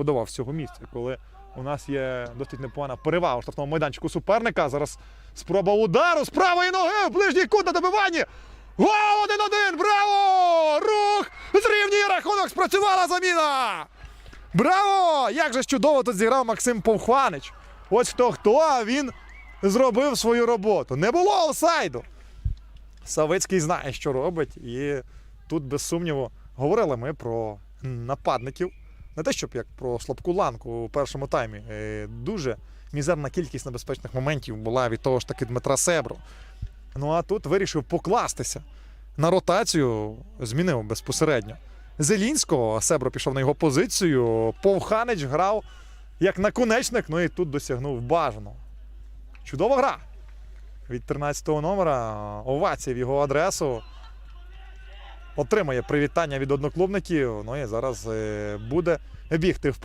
подавав з цього місця, коли у нас є досить непогана перевага у штрафному майданчику суперника. Зараз спроба удару з правої ноги в ближній кут на добиванні. Гол 1-1! Браво! Рух! Зрівнює рахунок, спрацювала заміна! Браво! Як же чудово тут зіграв Максим Повхванич. Ось хто хто, а він зробив свою роботу. Не було офсайду. Савицький знає, що робить, і тут, без сумніву, говорили ми про нападників. Не те, щоб як про слабку ланку у першому таймі. Е, Дуже мізерна кількість небезпечних моментів була від того ж таки Дмитра Себру. Ну а тут вирішив покластися на ротацію, змінив безпосередньо. Зелінського Себро пішов на його позицію. Повханич грав як наконечник, ну і тут досягнув бажаного. Чудова гра від 13-го номера. Овація в його адресу. Отримає привітання від одноклубників. Ну і зараз е, буде бігти вперед.